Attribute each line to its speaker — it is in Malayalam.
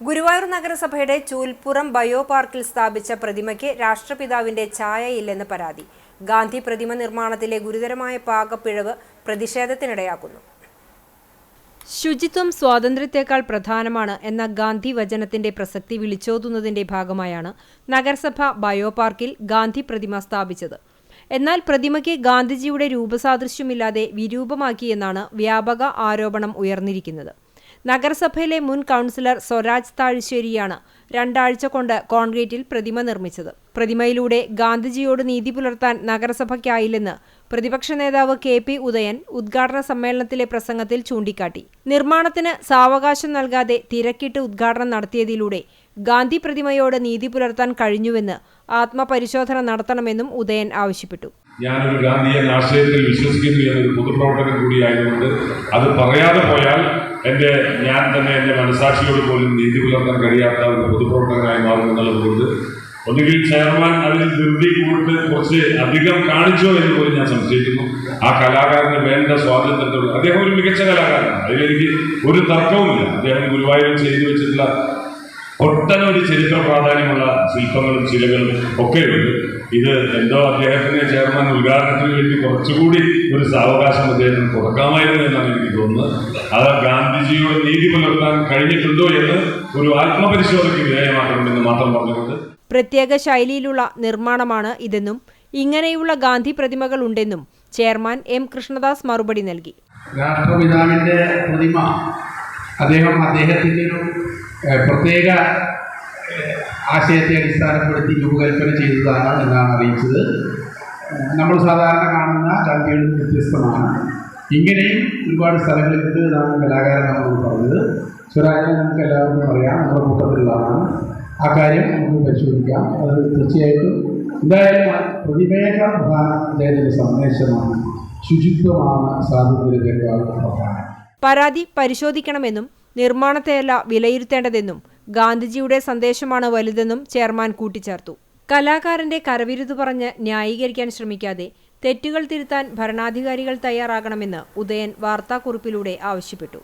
Speaker 1: ഗുരുവായൂർ നഗരസഭയുടെ ചൂൽപ്പുറം ബയോ പാർക്കിൽ സ്ഥാപിച്ച പ്രതിമയ്ക്ക് രാഷ്ട്രപിതാവിന്റെ ഛായയില്ലെന്ന് പരാതി. ഗാന്ധി പ്രതിമ നിർമ്മാണത്തിലെ ഗുരുതരമായ പാകപ്പിഴവ് പ്രതിഷേധത്തിനിടയാക്കുന്നു. ശുചിത്വം സ്വാതന്ത്ര്യത്തെക്കാൾ പ്രധാനമാണ് എന്ന ഗാന്ധി വചനത്തിന്റെ പ്രസക്തി വിളിച്ചോതുന്നതിന്റെ ഭാഗമായാണ് നഗരസഭ ബയോ പാർക്കിൽ ഗാന്ധി പ്രതിമ സ്ഥാപിച്ചത്. എന്നാൽ പ്രതിമയ്ക്ക് ഗാന്ധിജിയുടെ രൂപസാദൃശ്യമില്ലാതെ വിരൂപമാക്കിയെന്നാണ് വ്യാപക ആരോപണം ഉയർന്നിരിക്കുന്നത്. നഗരസഭയിലെ മുൻ കൗൺസിലർ സ്വരാജ് താഴ്ശ്ശേരിയാണ് രണ്ടാഴ്ച കൊണ്ട് കോൺക്രീറ്റിൽ പ്രതിമ നിർമ്മിച്ചത്. പ്രതിമയിലൂടെ ഗാന്ധിജിയോട് നീതി പുലർത്താൻ നഗരസഭയ്ക്കായില്ലെന്ന് പ്രതിപക്ഷ നേതാവ് കെ പി ഉദയൻ ഉദ്ഘാടന സമ്മേളനത്തിലെ പ്രസംഗത്തിൽ ചൂണ്ടിക്കാട്ടി. നിർമ്മാണത്തിന് സാവകാശം നൽകാതെ തിരക്കിട്ട് ഉദ്ഘാടനം നടത്തിയതിലൂടെ ഗാന്ധി പ്രതിമയോട് നീതി പുലർത്താൻ കഴിഞ്ഞുവെന്ന് ആത്മപരിശോധന നടത്തണമെന്നും ഉദയൻ ആവശ്യപ്പെട്ടു.
Speaker 2: ഞാനൊരു ഗാന്ധിയൻ ആശയത്തിൽ വിശ്വസിക്കുന്നു എന്നൊരു പൊതുപ്രവർത്തകൻ കൂടിയായതുകൊണ്ട് അത് പറയാതെ പോയാൽ എന്റെ ഞാൻ തന്നെ എന്റെ മനസാക്ഷിയോട് പോലും നീതി പുലർത്താൻ കഴിയാത്ത ഒരു പൊതുപ്രവർത്തകനായി മാറുമെന്നുള്ളത് എന്നുള്ളതുകൊണ്ട് ഒന്നുകിൽ ചെയർമാൻ അതിൽ ധൃതി കൂട്ട് കുറച്ച് അധികം കാണിച്ചോ എന്ന് പോലും ഞാൻ സംശയിക്കുന്നു. ആ കലാകാരന് വേണ്ട സ്വാതന്ത്ര്യത്തോട് അദ്ദേഹം ഒരു മികച്ച കലാകാരനാണ്. അതിലെനിക്ക് ഒരു തർക്കവുമില്ല. അദ്ദേഹം ഗുരുവായൂരിൽ ചെയ്തു വെച്ചിട്ടുള്ള ഒട്ടനവധി ചരിത്ര പ്രാധാന്യമുള്ള ശില്പങ്ങളും ശിലകളും ഒക്കെയുണ്ട്. ഇത് എന്തോ അദ്ദേഹത്തിന് ചെയർമാൻ ഉദ്ഘാടനത്തിന് വേണ്ടി കുറച്ചുകൂടി ഒരു സാവകാശം അദ്ദേഹത്തിന് കൊടുക്കാമായിരുന്നു എന്നാണ് എനിക്ക് തോന്നുന്നത്. അത് ഗാന്ധിജിയുടെ നീതി പുലർത്താൻ കഴിഞ്ഞിട്ടുണ്ടോ എന്ന് ഒരു ആത്മപരിശോധനയ്ക്ക് വിധേയമാക്കണമെന്ന് മാത്രം പറഞ്ഞുകൊണ്ട്.
Speaker 1: പ്രത്യേക ശൈലിയിലുള്ള നിർമ്മാണമാണ് ഇതെന്നും ഇങ്ങനെയുള്ള ഗാന്ധി പ്രതിമകൾ ഉണ്ടെന്നും ചെയർമാൻ എം കൃഷ്ണദാസ് മറുപടി നൽകി.
Speaker 3: രാഷ്ട്രപിതാവിന്റെ പ്രതിമ അദ്ദേഹം അദ്ദേഹത്തിന്റെ ഒരു പ്രത്യേക ആശയത്തെ അടിസ്ഥാനപ്പെടുത്തി രൂപകൽപ്പന ചെയ്തതാണ് എന്നാണ് അറിയിച്ചത്. നമ്മൾ സാധാരണ കാണുന്ന കവികളിൽ വ്യത്യസ്തമാണ്. ഇങ്ങനെയും ഒരുപാട് സ്ഥലങ്ങളിലുണ്ട് എന്നാണ് കലാകാരൻ നമ്മളോട് പറഞ്ഞത്. സ്വരാജിനെ നമുക്ക് എല്ലാവർക്കും അറിയാം നമ്മുടെ കൂട്ടത്തിലുള്ളതാണ്. ആ കാര്യം നമുക്ക് പരിശോധിക്കാം. അത് തീർച്ചയായിട്ടും എന്തായാലും ആ പ്രതിമയേക്കാൾ പ്രധാനം അദ്ദേഹത്തിന്റെ സന്ദേശമാണ് ശുചിത്വമാണ് സ്വാതന്ത്ര്യത്തെക്കാൾ പ്രധാനം.
Speaker 1: പരാതി പരിശോധിക്കണമെന്നും നിർമ്മാണത്തെയല്ല വിലയിരുത്തേണ്ടതെന്നും ഗാന്ധിജിയുടെ സന്ദേശമാണ് വലുതെന്നും ചെയർമാൻ കൂട്ടിച്ചേർത്തു. കലാകാരന്റെ കരവിരുത് പറഞ്ഞ് ന്യായീകരിക്കാൻ ശ്രമിക്കാതെ തെറ്റുകൾ തിരുത്താൻ ഭരണാധികാരികൾ തയ്യാറാകണമെന്ന് ഉദയൻ വാർത്താക്കുറിപ്പിലൂടെ ആവശ്യപ്പെട്ടു.